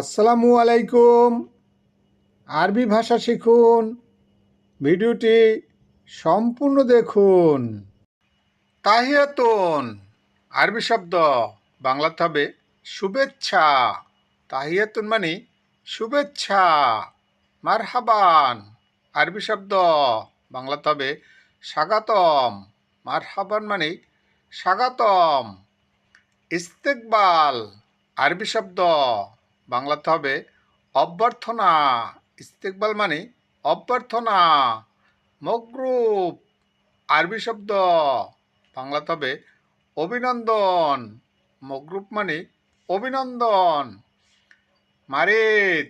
আসসালামু আলাইকুম। আরবি ভাষা শিখুন। ভিডিওটি সম্পূর্ণ দেখুন। তাহিয়াতুন, আরবি শব্দ, বাংলাতে হবে শুভেচ্ছা। তাহিয়াতুন মানে শুভেচ্ছা, মারহাবান। আরবি শব্দ, বাংলাতে হবে স্বাগতম। মারহাবান মানে স্বাগতম। ইস্তেকবাল, আরবি শব্দ বাংলাতে হবে অভ্যর্থনা। ইস্তেকবাল মানে অভ্যর্থনা। মগরুপ আরবি শব্দ। বাংলাতে হবে অভিনন্দন। মগরুপ মানে অভিনন্দন। মারিত,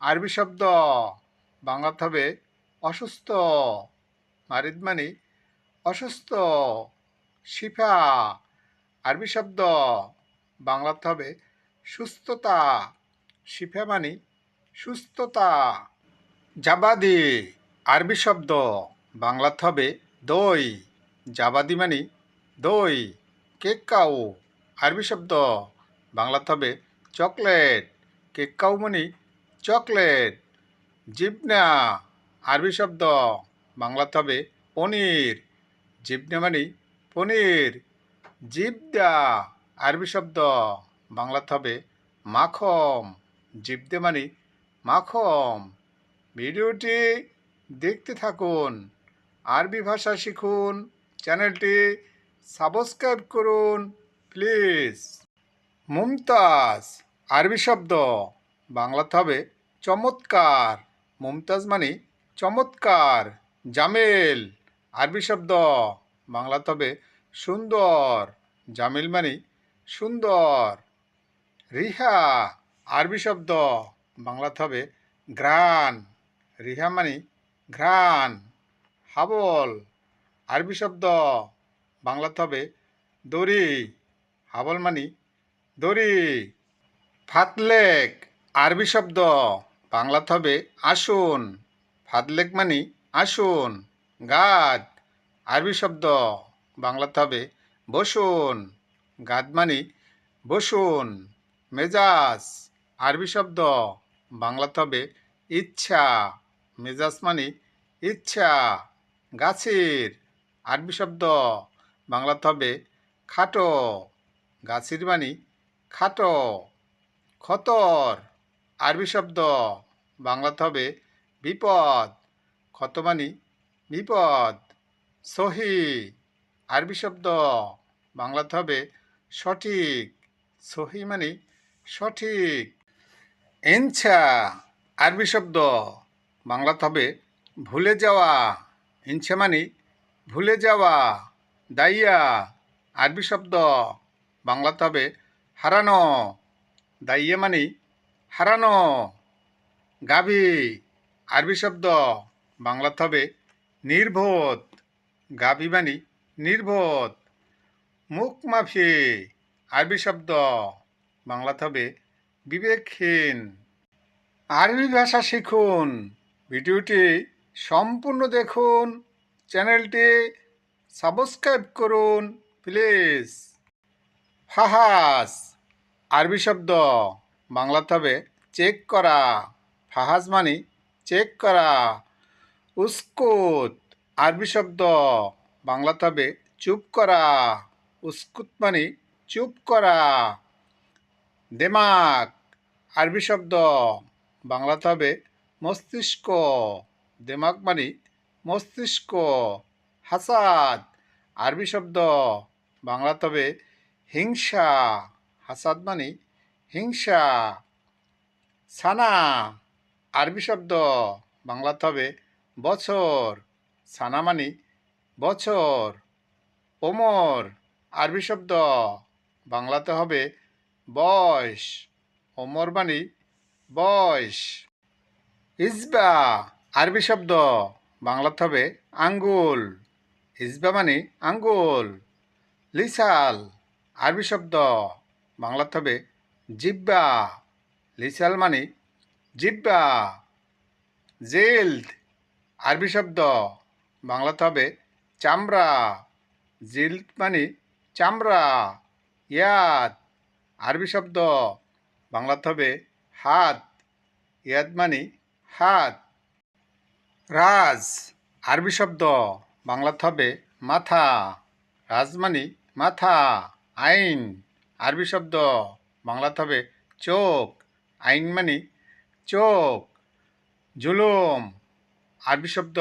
আরবি শব্দ। বাংলাতে হবে অসুস্থ। মারিদ মানে অসুস্থ। শিফা, আরবি শব্দ। বাংলাতে হবে সুস্থতা। শিফা মানে সুস্থতা। জাবাদি, আরবি শব্দ। বাংলাতে হবে দই। জাবাদি মানে দই। কেকাও আরবি শব্দ। বাংলাতে হবে চকলেট। কেকাও মানে চকলেট। জিবনা, আরবি শব্দ। বাংলাতে হবে পনির। জিবনা মানে পনির। জিবদা, আরবি শব্দ। বাংলাতে হবে মাখম। জিবদে মানে মাখম। ভিডিওটি দেখতে থাকুন। আরবি ভাষা শিখুন। চ্যানেলটি সাবস্ক্রাইব করুন, প্লিজ। মুমতাজ, আরবি শব্দ। বাংলাতে হবে চমৎকার। মুমতাজ মানে চমৎকার। জামেল, আরবি শব্দ। বাংলাতে হবে সুন্দর। জামিল মানে সুন্দর। রিহা আরবি শব্দ বাংলাতে হবে ঘ্রাণ রিহা মানে ঘ্রাণ, হাবল। আরবি শব্দ বাংলাতে হবে দড়ি। হাবল মানে দড়ি। ফাতলেক আরবি শব্দ বাংলাতে হবে আসুন। ফাতলেক মানে আসুন, গাদ। আরবি শব্দ বাংলাতে হবে বসুন, গাদ মানে বসুন, মেজাজ। আরবি শব্দ বাংলাতে হবে ইচ্ছা, মেজাজ মানে ইচ্ছা, গাছের। আরবি শব্দ বাংলাতে হবে খাটো, গাছের মানে খাটো, খতর। আরবি শব্দ বাংলাতে হবে বিপদ ক্ষত মানে বিপদ, সহি। আরবি শব্দ বাংলাতে হবে সঠিক, সহি মানে সঠিক। ইনছা আরবি শব্দ। বাংলাতে হবে ভুলে যাওয়া। ইনছা মানে ভুলে যাওয়া, দাইয়া, আরবি শব্দ। বাংলাতে হবে হারানো। দাইয়া মানে হারানো। গাভী, আরবি শব্দ। বাংলাতে হবে নির্বোধ। গাভী মানে নির্বোধ। মুখ মাফি আরবি শব্দ। বাংলাতে হবে বিবেকহীন। আরবি ভাষা শিখুন। ভিডিওটি সম্পূর্ণ দেখুন। চ্যানেলটি সাবস্ক্রাইব করুন, প্লিজ। ফাহাস, আরবি শব্দ। বাংলাতে হবে চেক করা। ফাহাজ মানে চেক করা। উস্কুত, আরবি শব্দ। বাংলাতে হবে চুপ করা। উস্কুত মানে চুপ করা। দেমাগ আরবি শব্দ। বাংলাতে হবে মস্তিষ্ক। দেমাক মানে মস্তিষ্ক। হাসাদ, আরবি শব্দ। বাংলাতে হবে হিংসা। হাসাদ মানে হিংসা। সানা, আরবি শব্দ। বাংলাতে হবে বছর। সানা মানে বছর। ওমর, আরবি শব্দ। বাংলাতে হবে বয়স। ওমর মানে বয়স। ইসবা, আরবি শব্দ। বাংলাতে হবে আঙ্গুল। ইজবা মানে আঙ্গুল। লিসাল, আরবি শব্দ। বাংলাতে হবে জিব্বা। লিসাল মানে জিব্বা। জেলদ, আরবি শব্দ। বাংলাতে হবে চামড়া। জিল্দ মানে চামড়া। ইয়াদ, আরবি শব্দ। বাংলাতে হবে হাত, ইয়াদ মানে হাত। রাজ, আরবি শব্দ। বাংলাতে হবে মাথা। রাজ মানে মাথা, আইন। আরবি শব্দ। বাংলাতে হবে চোখ। আইন মানে চোখ। জুলুম, আরবি শব্দ।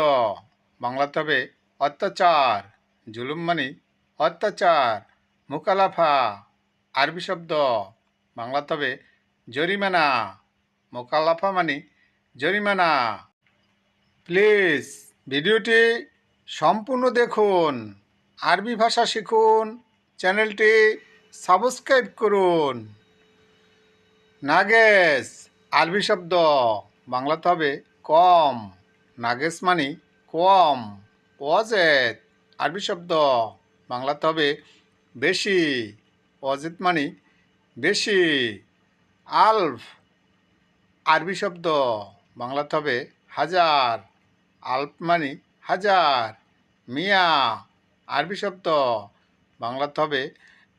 বাংলাতে হবে অত্যাচার। জুলুম মানে অত্যাচার। মুকালাফা আরবি শব্দ। বাংলাতে হবে জরিমানা, মোকালাফা মানে জরিমানা। প্লিজ ভিডিওটি সম্পূর্ণ দেখুন, আরবি ভাষা শিখুন, চ্যানেলটি সাবস্ক্রাইব করুন। নাগেস আরবি শব্দ, বাংলাতে হবে কম। নাগেস মানে কম ওয়াজেদ আরবি শব্দ, বাংলাতে হবে বেশি ওয়াজেদ মানে বেশি। আলফ, আরবি শব্দ। বাংলাতে হবে হাজার, আলফ মানে হাজার। মিয়া, আরবি শব্দ। বাংলাতে হবে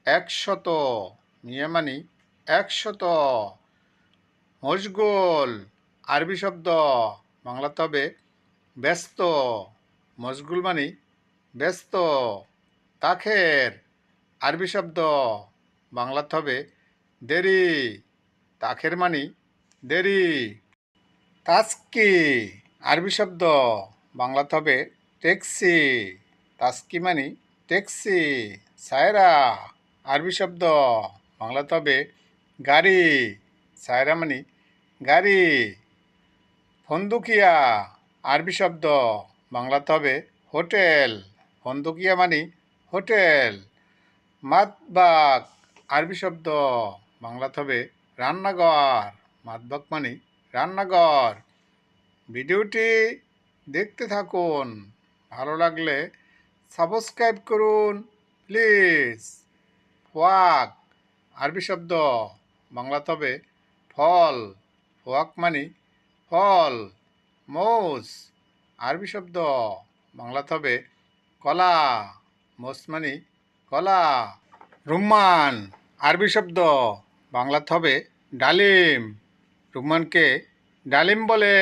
একশত, মিয়া মানে একশত। মশগুল, আরবি শব্দ। বাংলাতে হবে ব্যস্ত। মশগুল মানে ব্যস্ত। তাখের, আরবি শব্দ। বাংলাতে হবে দেরি। তাখের মানে? দেরি। তাস্কি আরবি শব্দ। বাংলাতে হবে ট্যাক্সি। তাস্কি মানে ট্যাক্সি। সায়রা, আরবি শব্দ। বাংলাতে হবে গাড়ি। সায়রা মানে গাড়ি। ফন্দুকিয়া, আরবি শব্দ। বাংলাতে হবে হোটেল। ফন্দুকিয়া মানে হোটেল। মাতবাক আরবি শব্দ। বাংলাতে হবে রান্নাঘর মাতবাক মানে রান্নাঘর। ভিডিওটি দেখতে থাকুন। ভালো লাগলে সাবস্ক্রাইব করুন, প্লিজ। ফোয়াক, আরবি শব্দ। বাংলা তবে ফল, ফোয়াক মানে ফল মৌস আরবি শব্দ। বাংলা তবে কলা মোস মানে কলা। রুম্মান, আরবি শব্দ। বাংলাতে হবে ডালিম। রুম্মানকে ডালিম বলে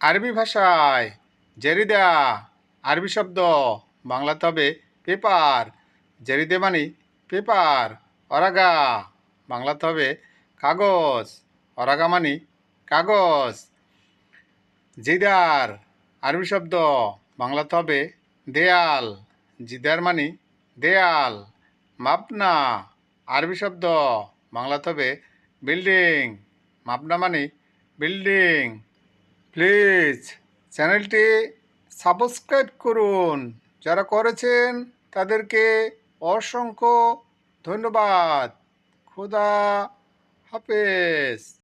আরবি ভাষায় জেরিদা, আরবি শব্দ। বাংলাতে হবে পেপার, জেরিদে মানে পেপার, অরাগা। বাংলাতে হবে কাগজ, অরাগা মানে কাগজ। জিদার, আরবি শব্দ। বাংলাতে হবে দেয়াল, জিদার মানে দেয়াল। মাপনা, আরবি শব্দ। বাংলাতে তবে বিল্ডিং, মাপনা মানে বিল্ডিং। প্লিজ চ্যানেলটি সাবস্ক্রাইব করুন। যারা করেছেন তাদেরকে অসংখ্য ধন্যবাদ। খোদা হাফেজ।